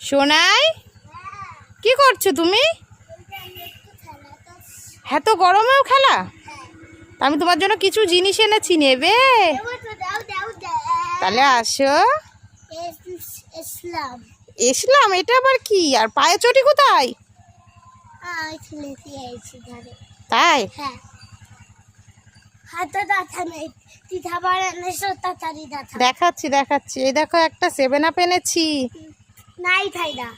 সোনাই, কি করছ তুমি? হ্যাঁ তো গরমেও খেলা? আমি তোমার জন্য কিছু জিনিস এনেছি নেবে। তাহলে আসো। এসলাম, এটা আবার কি? আর পায়ে চটি কোথায়? তাই? দেখাচ্ছি দেখাচ্ছি। এই দেখো একটা সেভেন আপ এনেছি। নাই খাইদা।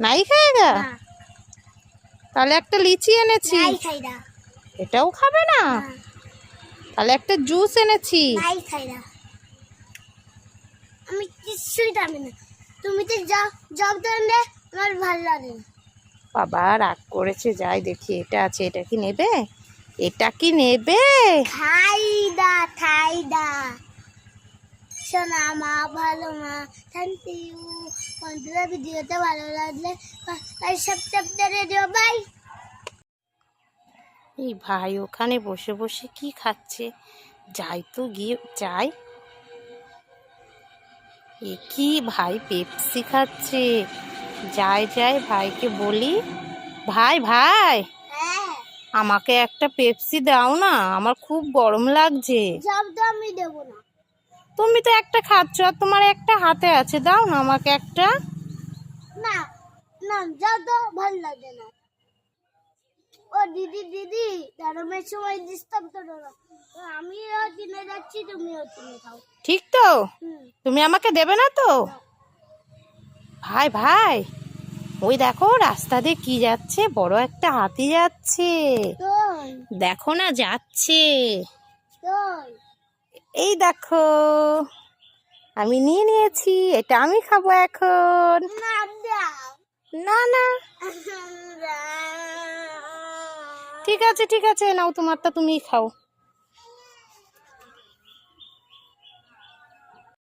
নাই না। তাহলে একটা লিচি এনেছি। নাই খাইদা। এটাও খাবে না? তাহলে একটা জুস এনেছি। নাই খাইদা। আমি কিছুই জানি না। তুমি তো যাও জব দেন আমার ভালো লাগে বাবা রাগ করেছে যাই দেখি এটা আছে এটা কি নেবে? এটা কি নেবে? খাইদা খাইদা। শোনা মা ভালো মা থ্যাংক ইউ বন্ধুরা ভিডিওটা ভালো লাগলে রেডিও বাই এই ভাই ওখানে বসে বসে কি খাচ্ছে? যাই তো গিয়ে যাই। এ কি ভাই পেপসি খাচ্ছে? যাই যাই ভাইকে বলি। ভাই ভাই! হ্যাঁ। আমাকে একটা পেপসি দাও না আমার খুব গরম লাগছে। আমি দেবো না। তুমি তো একটা খাচ্ছ আর তোমার একটা হাতে আছে। দাও না আমাকে একটা। না না জব তো ভালো লাগে না। ও দিদি দিদি গরমের সময় ডিস্টার্ব করো না। আমিও কিনে যাচ্ছি তুমিও কিনে খাও। ঠিক তো? তুমি আমাকে দেবে না তো? ভাই ভাই ওই দেখো রাস্তা দিয়ে কি যাচ্ছে? বড় একটা হাতি যাচ্ছে। দেখো না যাচ্ছে। এই দেখো আমি নিয়ে নিয়েছি এটা আমি খাব এখন। না না। না ঠিক আছে ঠিক আছে নাও তোমারটা তুমি খাও।